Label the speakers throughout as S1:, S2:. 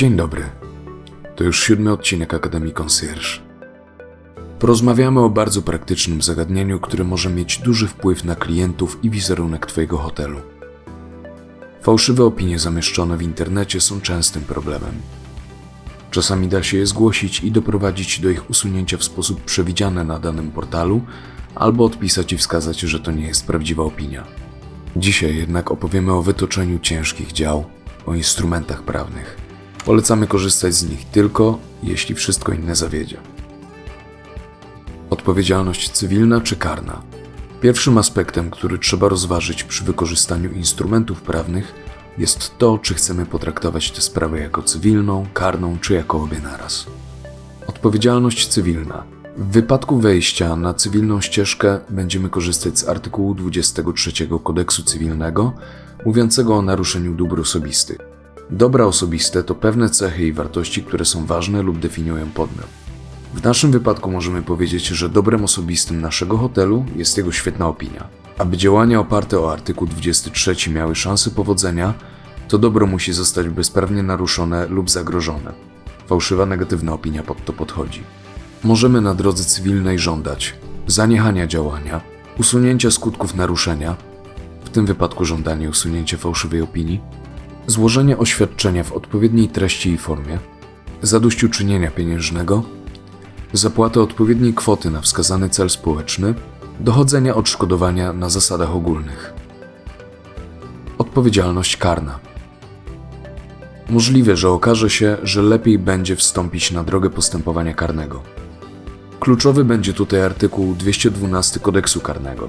S1: Dzień dobry. To już siódmy odcinek Akademii Concierge. Porozmawiamy o bardzo praktycznym zagadnieniu, które może mieć duży wpływ na klientów i wizerunek Twojego hotelu. Fałszywe opinie zamieszczone w internecie są częstym problemem. Czasami da się je zgłosić i doprowadzić do ich usunięcia w sposób przewidziany na danym portalu, albo odpisać i wskazać, że to nie jest prawdziwa opinia. Dzisiaj jednak opowiemy o wytoczeniu ciężkich dział, o instrumentach prawnych. Polecamy korzystać z nich tylko, jeśli wszystko inne zawiedzie. Odpowiedzialność cywilna czy karna? Pierwszym aspektem, który trzeba rozważyć przy wykorzystaniu instrumentów prawnych, jest to, czy chcemy potraktować tę sprawę jako cywilną, karną czy jako obie naraz. Odpowiedzialność cywilna. W wypadku wejścia na cywilną ścieżkę będziemy korzystać z artykułu 23 Kodeksu Cywilnego, mówiącego o naruszeniu dóbr osobistych. Dobra osobiste to pewne cechy i wartości, które są ważne lub definiują podmiot. W naszym wypadku możemy powiedzieć, że dobrem osobistym naszego hotelu jest jego świetna opinia. Aby działania oparte o artykuł 23 miały szansę powodzenia, to dobro musi zostać bezprawnie naruszone lub zagrożone. Fałszywa negatywna opinia pod to podchodzi. Możemy na drodze cywilnej żądać zaniechania działania, usunięcia skutków naruszenia, w tym wypadku żądanie usunięcia fałszywej opinii, złożenie oświadczenia w odpowiedniej treści i formie, zadośćuczynienia pieniężnego, zapłatę odpowiedniej kwoty na wskazany cel społeczny, dochodzenia odszkodowania na zasadach ogólnych. Odpowiedzialność karna. Możliwe, że okaże się, że lepiej będzie wstąpić na drogę postępowania karnego. Kluczowy będzie tutaj artykuł 212 kodeksu karnego.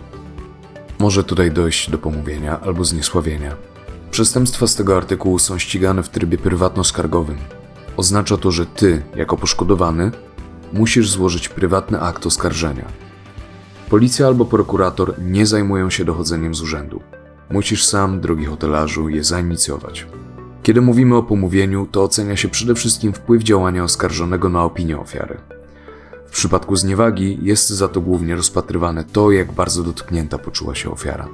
S1: Może tutaj dojść do pomówienia albo zniesławienia. Przestępstwa z tego artykułu są ścigane w trybie prywatno-skargowym. Oznacza to, że ty, jako poszkodowany, musisz złożyć prywatny akt oskarżenia. Policja albo prokurator nie zajmują się dochodzeniem z urzędu. Musisz sam, drogi hotelarzu, je zainicjować. Kiedy mówimy o pomówieniu, to ocenia się przede wszystkim wpływ działania oskarżonego na opinię ofiary. W przypadku zniewagi jest za to głównie rozpatrywane to, jak bardzo dotknięta poczuła się ofiara.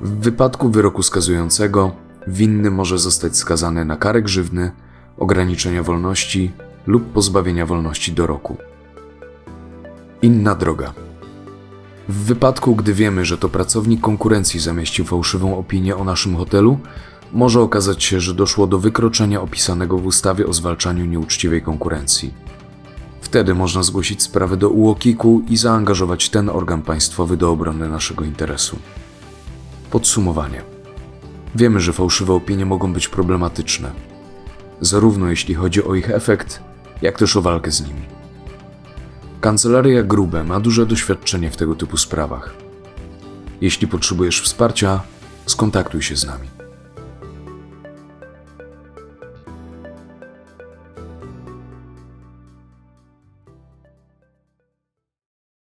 S1: W wypadku wyroku skazującego, winny może zostać skazany na karę grzywny, ograniczenia wolności lub pozbawienia wolności do roku. Inna droga. W wypadku, gdy wiemy, że to pracownik konkurencji zamieścił fałszywą opinię o naszym hotelu, może okazać się, że doszło do wykroczenia opisanego w ustawie o zwalczaniu nieuczciwej konkurencji. Wtedy można zgłosić sprawę do UOKiK-u i zaangażować ten organ państwowy do obrony naszego interesu. Podsumowanie. Wiemy, że fałszywe opinie mogą być problematyczne, zarówno jeśli chodzi o ich efekt, jak też o walkę z nimi. Kancelaria Grube ma duże doświadczenie w tego typu sprawach. Jeśli potrzebujesz wsparcia, skontaktuj się z nami.